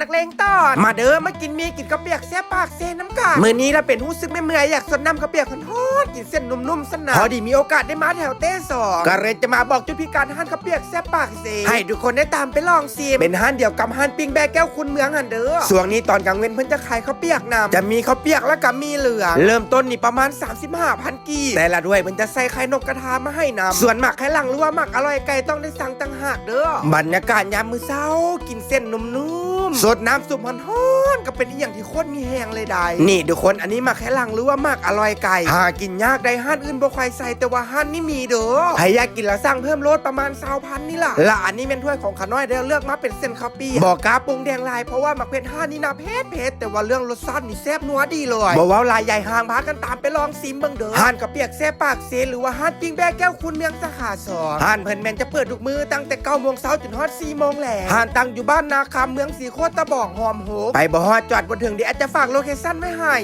นักเลงตอน มาเด้อมากินมีกินกระเปียกแซ่บปากเซน้ำกันมื้อนี้เราเป็นหู้ซึกไม่เมื่อยอยากสดน้ำกระเปียกคนทอดกินเส้นนุ่มๆสนานพอดีมีโอกาสได้มาแถวเต้สองก็เลยจะมาบอกจุดพิการห้านกระเปียกแซ่บปากเซให้ทุกคนได้ตามไปลองชิมเป็นห้านเดียวกับห้านปิ้งแบกแก้วคุณเมืองหันเด้อส่วนนี้ตอนกลางเว้นเพิ่นจะขายข้าวเปียกนำจะมีข้าวเปียกและก็มีเหลืองเริ่มต้นนี่ประมาณ 35,000กีแต่ละด้วยมันจะใส่ไข่นกกระทามาให้นำส่วนหมักไข่หลังหรือว่าหมักอร่อยไก่ต้องได้สั่งต่างหากเด้อบรรยากาศยามมื้อเช้ากินเส้นนุ่มๆ มสดน้ำสุปมันหอ นๆก็เป็นอหย่างที่โคตรมีแหงเลยได้นี่ทุกคนอันนี้หมักไข่หลังหรือว่าหมักอร่อยไก่หากินยากได้ห้านอื่นบ่ค่อยใส่แต่ว่าห้านนี่มีเด้อใครอยากกินแล้วสั่งเพิ่มรสประมาณ20,000นี่ล่ะและอันนี้เป็นถ้วยของขาน้อยเด้อเลือกมาเป็นเส้นข้าวเปียกบอกกาปรุงแดงลายเพราะว่าหมักเผ็ดห้านนี่นะเผ็ดเผ็ดแต่ว่าเรื่องรสชาตินี่แซ่บนัวดีเลยบอกว่าลายใหญ่ห่างพากันตามไปลองซิมเบิ่งเด้อห้านกระเปียกแซ่บปากเซหรือว่าห้านปิ้งแบกแก้วคุณเมืองสาขาสองห้านเพิ่นแม่นจะเปิดทุกมือตั้งแต่9โมงเช้าจนฮอด4โมงแหลงห้านตั้งอยู่บ้านนาคำเมืองสีโคตรตะบอกหอมโหไปบ่ฮอจอดบนถึงเดี๋ยวอาจจะฝากโลเคชั่นไว้ให้